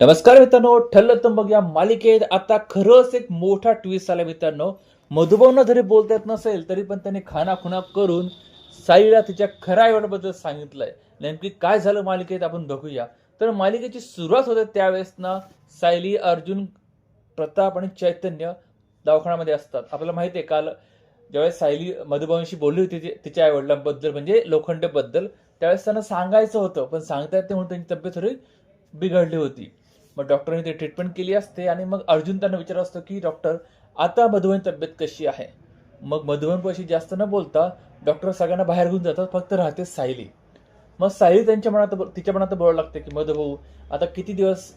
नमस्कार मित्रांनो ठरलं बघ या मालिकेत आता खरंच एक मोठा ट्विस्ट आला मित्रांनो. मधुभावना जरी बोलता येत नसेल तरी पण त्यांनी खानाखुना करून साईला तिच्या खऱ्या आईवडिलाबद्दल सांगितलंय. नेमकी काय झालं मालिकेत आपण बघूया. तर मालिकेची सुरुवात होते त्यावेळेस ना सायली अर्जुन प्रताप आणि चैतन्य दवाखान्यामध्ये असतात. आपल्याला माहिती आहे काल ज्यावेळेस सायली मधुभावांशी बोलली होती ती- तिच्या आईवडिलांबद्दल म्हणजे लोखंडेबद्दल त्यावेळेस त्यांना सांगायचं होतं पण सांगता येत म्हणून त्यांची तब्येत थोडी बिघडली होती. मग डॉक्टरने ते ट्रीटमेंट केली असते आणि मग अर्जुन त्यांना विचारत असतो की डॉक्टर आता मधुबन तब्येत कशी आहे? मग मधुबनपाशी जास्त न बोलता डॉक्टर सगळ्यांना बाहेर घेऊन जातात फक्त राहते सायली. मग सायली त्यांच्या मनात तिच्या मनात बोलावं लागते की मधुभाऊ आता किती दिवस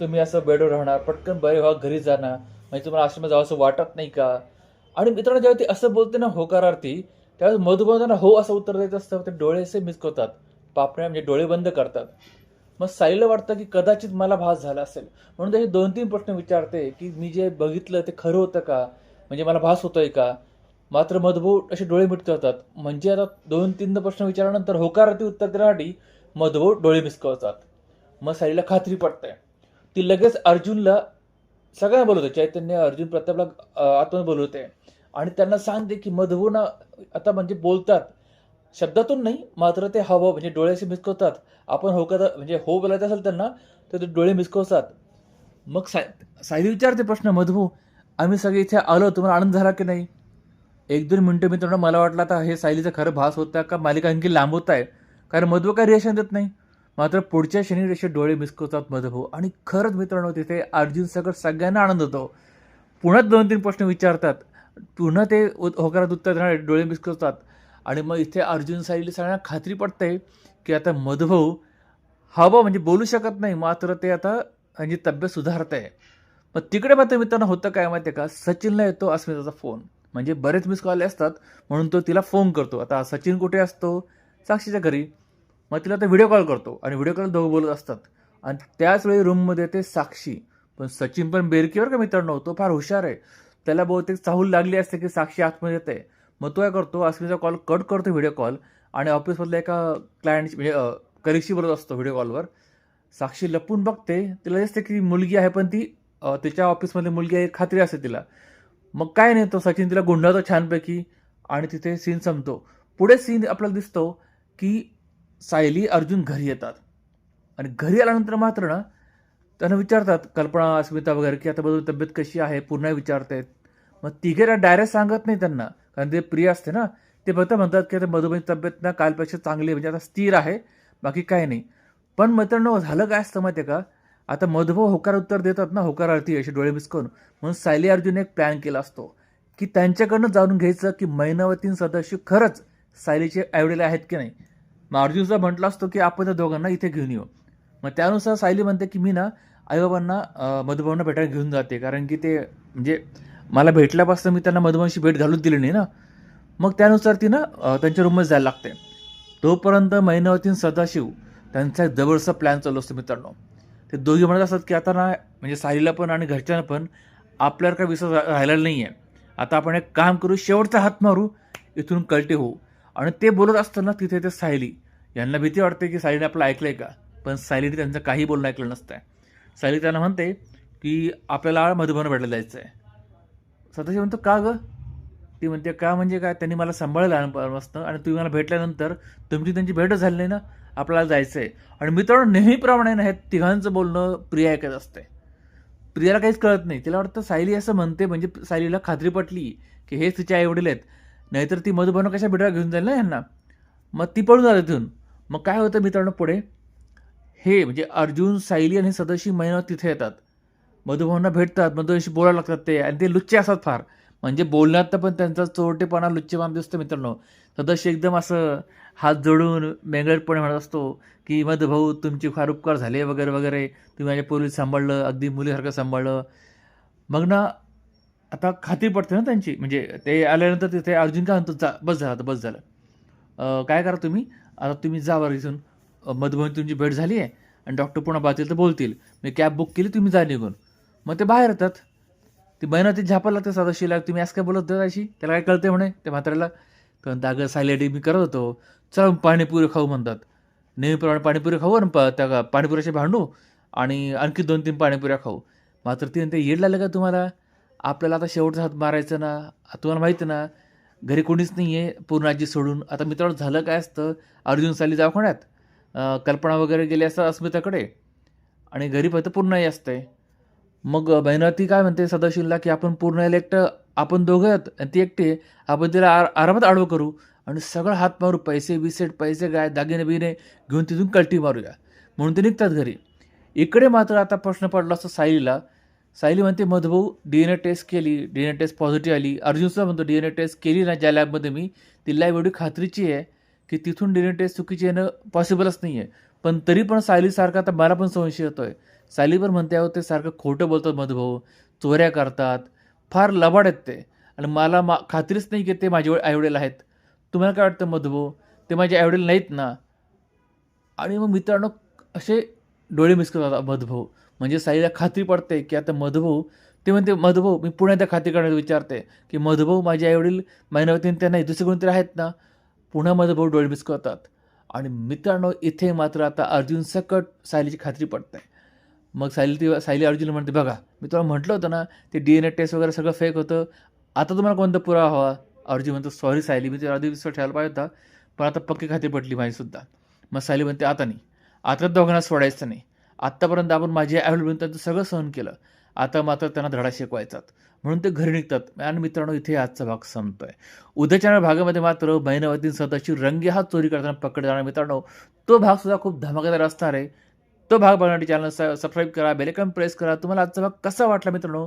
तुम्ही असं बेडवर राहणार? पटकन बरे व्हा घरी जाणार म्हणजे तुम्हाला आश्रमात जावं असं वाटत नाही का? आणि मित्रांनो जेव्हा ती असं बोलते ना होकारार्थी त्यावेळेस मधुबन त्यांना हो असं उत्तर देत असतं. ते डोळे असे मिसकवतात. पापण्या म्हणजे डोळे बंद करतात. मग साईला वाटतं की कदाचित मला भास झाला असेल. म्हणून त्याचे दोन तीन प्रश्न विचारते की मी जे बघितलं ते खरं होतं का? म्हणजे मला भास होतोय का? मात्र मधुभाऊ असे डोळे मिटकवतात म्हणजे आता दोन तीन प्रश्न विचारल्यानंतर होकारार्थी उत्तर देण्यासाठी मधुभाऊ डोळे मिसकवतात. मग साईला खात्री पडते. ती लगेच अर्जुनला सगळ्यांना बोलवते. चैतन्य अर्जुन प्रतापला अं, आतमध्ये बोलवते. आणि त्यांना सांगते की मधुभाऊ ना आता म्हणजे बोलतात. शब्दातून नाही मात्र ते हवं म्हणजे डोळ्याशी मिसकवतात आपण हो कदा म्हणजे हो बोलायचं असेल त्यांना तर ते डोळे मिसकवतात मग साय सायली विचारते प्रश्न मधुभाऊ आम्ही सगळे इथे आलो तुम्हाला आनंद झाला की नाही? एक दोन मिनटं मित्रांनो मला वाटलं आता हे सायलीचा खरं भास होता का मालिका आणखी लांब होत आहे? कारण मधू काय रिएक्शन देत नाही. मात्र पुढच्या शनी रेषे डोळे मिसकवतात मधभू आणि खरंच मित्रांनो तिथे अर्जुन सगळं सगळ्यांना आनंद होतो. पुन्हा दोन तीन प्रश्न विचारतात. पुन्हा ते होकारात उत्तर देणारे डोळे मिसकवतात आणि मग इथे अर्जुन साईली सगळ्यांना खात्री पडते की आता मधुभाऊ बा म्हणजे बोलू शकत नाही मात्र ते आता म्हणजे तब्येत सुधारत आहे मग तिकडे मात्र मित्रांनो होतं काय माहिती आहे का? सचिनला येतो अस्मिताचा फोन म्हणजे बरेच मिस कॉल असतात म्हणून तो तिला फोन करतो. आता सचिन कुठे असतो? साक्षीच्या घरी. मग तिला तो व्हिडिओ कॉल करतो आणि व्हिडिओ कॉल दोघं बोलत असतात. आणि त्याच वेळी रूममध्ये ते साक्षी. पण सचिन पण बेरकीवर का मित्रांनो? तो फार हुशार आहे. त्याला बहुतेक चाहूल लागली असते की साक्षी आतमध्ये येते. मग तो काय करतो अस्मिता कॉल कट करतो व्हिडिओ कॉल आणि ऑफिसमधल्या एका क्लायंट म्हणजे कलिगशी बोलत असतो व्हिडिओ कॉलवर साक्षी लपून बघते तिला दिसते की मुलगी आहे पण ती तिच्या ऑफिसमधली मुलगी आहे खात्री असते तिला. मग काय नाही तो सचिन तिला गुंडाळतो छानपैकी आणि तिथे सीन संपतो. पुढे सीन आपल्याला दिसतो की सायली अर्जुन घरी येतात. आणि घरी आल्यानंतर मात्र ना त्यांना विचारतात कल्पना अस्मिता वगैरे की आता बघू तब्येत कशी आहे? पुन्हा विचारतायत. मग तिघे डायरेक्ट सांगत नाही त्यांना. कारण ते प्रिय असते ना. ते फक्त म्हणतात की आता मधुबाईची तब्येत ना कालपेक्षा चांगली म्हणजे आता स्थिर आहे. बाकी काय नाही. पण मित्रांनो झालं काय असतं माहिती आहे का? आता मधुभाऊ होकार उत्तर देतात ना होकारार्थी असे डोळे मिसकून. म्हणून सायली अर्जुन एक प्लॅन केला असतो. की त्यांच्याकडनं जाणून घ्यायचं की मैनावतीन सदस्य खरंच सायलीचे आईवडील आहेत की नाही. मग अर्जुनचा म्हटला असतो की आपण त्या दोघांना इथे घेऊन येऊ. मग त्यानुसार सायली म्हणते की मी ना आईबाबांना मधुभावना भेटायला घेऊन जाते. कारण की ते म्हणजे मला भेटल्यापासून मी त्यांना मधुमाशी भेट घालून दिली नाही ना. मग त्यानुसार ती ना त्यांच्या रूममध्ये जायला लागते. तोपर्यंत महिनावतीन सदाशिव त्यांचा एक जबरदस्त प्लॅन चालू असतो मित्रांनो. ते दोघे म्हणत असतात की आता ना म्हणजे सायलीला पण आणि घरच्यांना पण आपल्यावर काय विश्वास राहिलेला नाही आहे आता आपण एक काम करू शेवटचा हात मारू इथून कळटे होऊ. आणि ते बोलत असताना तिथे ते सायली. यांना भीती वाटते की सायलीने आपलं ऐकलं आहे का? पण सायलीने त्यांचं काही बोलणं ऐकलं नसतं सायली त्यांना म्हणते की आपल्याला मधुबन भेटायला जायचं आहे सदाशिव म्हणतो का गं? ती म्हणते का म्हणजे काय? त्यांनी मला सांभाळलं लहानपणापासून आणि तुम्ही मला भेटल्यानंतर तुमची त्यांची भेटच झाली नाही ना? आपल्याला जायचं आहे आणि मित्रांनो नेहमीप्रमाणे ना हे तिघांचं बोलणं प्रिया ऐकत असते. प्रियाला काहीच कळत नाही. तिला वाटतं सायली असं म्हणते म्हणजे सायलीला खात्री पटली की हेच तिचे आईवडील आहेत. नाहीतर ती मधुबन कशा भेटायला घेऊन जाईल ना यांना मग ती पळून जाते तिथून. मग काय होतं मित्रांनो पुढे? हे म्हणजे अर्जुन सायली आणि सदस्य महिना तिथे येतात. मधुभावना भेटतात मधुभावशी बोलायला लागतात ते आणि ते लुच्चे असतात फार. म्हणजे बोलण्यात पण त्यांचा चोरटेपणा लुच्चेपणा दिसतो मित्रांनो. सदस्य एकदम असं हात जोडून मेंगळटपणे म्हणत असतो की मधुभाऊ तुमचे फार उपकार झाले वगैरे वगैरे. तुम्ही माझ्या पूर्वी सांभाळलं अगदी मुलीसारखं सांभाळलं. मग ना आता खात्री पडते ना त्यांची. म्हणजे ते आल्यानंतर तिथे अर्जुन काय म्हणतो जा बस झालं आता बस झालं. काय करा तुम्ही? आता तुम्ही जा बरं इथून. मधुबन तुमची भेट झाली आहे आणि डॉक्टर पुन्हा बातील तर बोलतील. मी कॅब बुक केली तुम्ही जा निघून. मग ते बाहेर येतात. ती बहिणा ते झापा लागते सदाशीला तुम्ही असं काय बोलत होता अशी त्याला काय कळते म्हणे? त्या म्हाताऱ्याला. कारण म्हणतं अगं सायलेडी मी करत होतो. चला पाणीपुरी खाऊ म्हणतात. नेहमीप्रमाणे पाणीपुरी खाऊ आणि प त्या पाणीपुऱ्याचे भांडू आणि आणखी दोन तीन पाणीपुऱ्या खाऊ. मात्र ती ते येड लागलं का तुम्हाला? आपल्याला आता शेवटचा हात मारायचं ना? तुम्हाला माहिती ना? घरी कोणीच नाही आहे पूर्ण आजी सोडून. आता मित्रांनो झालं काय असतं? अर्जुन साली दवाखान्यात? कल्पना वगैरे गेली असतात अस्मिताकडे. आणि घरी फक्त पूर्णाई असते मग बहिणाती काय म्हणते सदाशिवला की आपण पूर्ण एकटं आपण दोघं आहेत आणि ती एकटे आपण तिला आर आरामात आडवं करू आणि सगळं हात मारू पैसे बिसेट पैसे गाय दागिने बिगिने घेऊन तिथून कल्टी मारूया. म्हणून ते निघतात घरी. इकडे मात्र आता प्रश्न पडला असतो सायलीला. सायली म्हणते मधभाऊ डी एन ए टेस्ट केली. D N A test positive आली. अर्जुनसुद्धा म्हणतो डी एन ए टेस्ट केली ना ज्या लॅबमध्ये मी? ती लॅब एवढी खात्रीची आहे की तिथून डी एन ए टेस्ट चुकीची येणं पॉसिबलच नाही आहे पण तरी पण सायलीसारखा आता मला पण संशय येतोय. सायली पण म्हणते अहो ते सारखं खोटं बोलतात मधभाऊ. चोऱ्या करतात. फार लबाड आहेत ते. आणि मला मा खात्रीच नाही की ते माझे आईवडील आहेत. तुम्हाला काय वाटतं मधभाऊ? ते माझे आईवडील नाहीत ना? आणि मग मित्रांनो असे डोळे मिसकतात मधभाऊ. म्हणजे साईला खात्री पडते की आता मधभाऊ ते म्हणते मधभाऊ मी पुण्यात त्या खात्री करण्यात विचारते की मधभाऊ माझे आईवडील महिनावतीन त्यांना नाही दुसरे कोणतरी आहेत ना? पुन्हा मधभाऊ डोळे मिसकवतात आणि मित्रांनो इथे मात्र आता अर्जुन सकट सायलीची खात्री पडते. मग सायली ती सायली अर्जुन म्हणते बघा मी तुम्हाला म्हटलं होतं ना ते डी एन ए टेस्ट वगैरे सगळं फेक होतं. आता तुम्हाला कोणता पुरावा हवा? अर्जुन म्हणतो सॉरी सायली मी तुला आधी विश्वास ठेवायला पाहिजे होता पण आता पक्की खात्री पडली माझीसुद्धा. मग सायली म्हणते आता नाही. आता दोघांना सोडायचं नाही. आत्तापर्यंत आपण माझी ॲव्हेलेबल त्यांचं सगळं सहन केलं. आता मात्र त्यांना धडा शिकवायचात म्हणून ते घरी निघतात. आणि मित्रांनो इथे आजचा भाग संपतोय. उद्याच्या भागामध्ये मात्र बहिणावतीन सदाची रंगे हात चोरी करताना पकडले जाणार मित्रांनो तो भाग सुद्धा खूप धमाकेदार असणार आहे. तो भाग बघण्यासाठी चॅनल सबस्क्राईब करा बेलेकन प्रेस करा. तुम्हाला आजचा भाग कसा वाटला मित्रांनो?